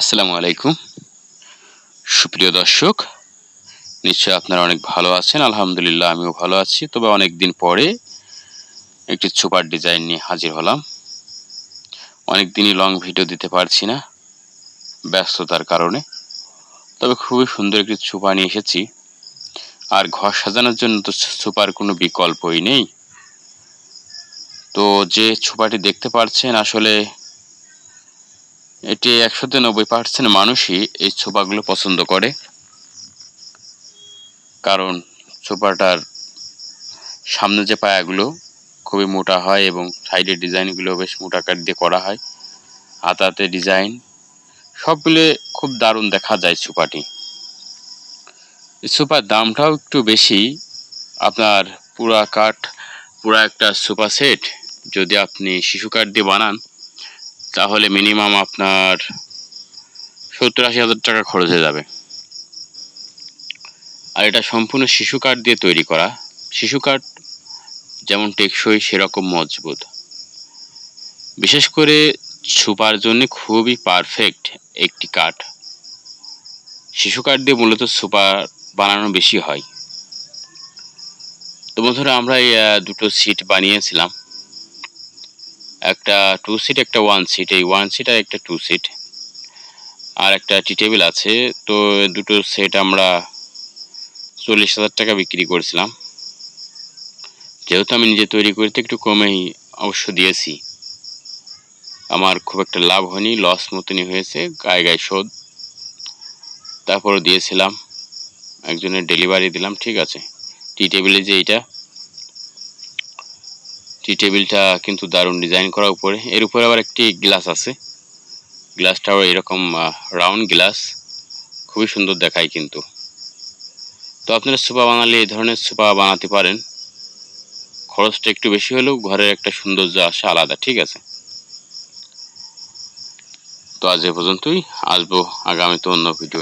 আসসালামু আলাইকুম। সুপ্রিয় দর্শক, নিশ্চয় আপনারা অনেক ভালো আছেন, আলহামদুলিল্লাহ আমিও ভালো আছি। তবে অনেক দিন পরে একটি সুপার ডিজাইন নিয়ে হাজির হলাম। অনেক দিনই লং ভিডিও দিতে পারছি না ব্যস্ততার কারণে। তবে খুবই সুন্দর একটি সুপা নিয়ে এসেছি। আর ঘর সাজানোর জন্য তো সুপার কোনো বিকল্পই নেই। তো যে ছোপাটি দেখতে পাচ্ছেন আসলে এটি একশোতে নব্বই পার্সেন্ট মানুষই এই ছোপাগুলো পছন্দ করে। কারণ ছোপাটার সামনে যে পায়াগুলো খুবই মোটা হয় এবং সাইডের ডিজাইনগুলো বেশ মোটা কাট দিয়ে করা হয়। হাতাতে ডিজাইন সবগুলো খুব দারুণ দেখা যায় ছোপাটি। এই সোফার দামটাও একটু বেশি। আপনার পুরা কাঠ, পুরা একটা সোফা সেট যদি আপনি শিশু কাঠ দিয়ে বানান তাহলে মিনিমাম আপনার সত্তর আশি হাজার টাকা খরচ হয়ে যাবে। আর এটা সম্পূর্ণ শিশু কাঠ দিয়ে তৈরি করা। শিশু কাঠ যেমন টেকসই, সেরকম মজবুত। বিশেষ করে ছুপার জন্য খুবই পারফেক্ট একটি কাঠ। শিশু কাঠ দিয়ে মূলত সুপার বানানো বেশি হয়। তো বন্ধুরা, আমরা এই দুটো সিট বানিয়েছিলাম। একটা টু সিট একটা ওয়ান সিট এই ওয়ান সিট আর একটা টু সিট আর একটা টি টেবিল আছে। তো দুটো সেট আমরা চল্লিশ হাজার টাকা বিক্রি করেছিলাম। যেহেতু আমি নিজে তৈরি করতে একটু কমেই অবশ্য দিয়েছি। আমার খুব একটা লাভ হয়নি লস মতনই হয়েছে, গায়ে গায়ে শোধ। তারপর দিয়েছিলাম। একজনের ডেলিভারি দিলাম, ঠিক আছে। টি টেবিলে যে এইটা টি টেবিলটা কিন্তু দারুণ ডিজাইন করা উপরে। এর উপরে আবার একটি গ্লাস আছে। গ্লাসটাও এরকম রাউন্ড গ্লাস খুবই সুন্দর দেখায় কিন্তু। তো আপনারা সোফা বানালে এই ধরনের সোফা বানাতে পারেন। খরচটা একটু বেশি হলেও ঘরের একটা সৌন্দর্য আসে আলাদা, ঠিক আছে? তো আজ এ পর্যন্তই। আসব আগামীতে অন্য ভিডিও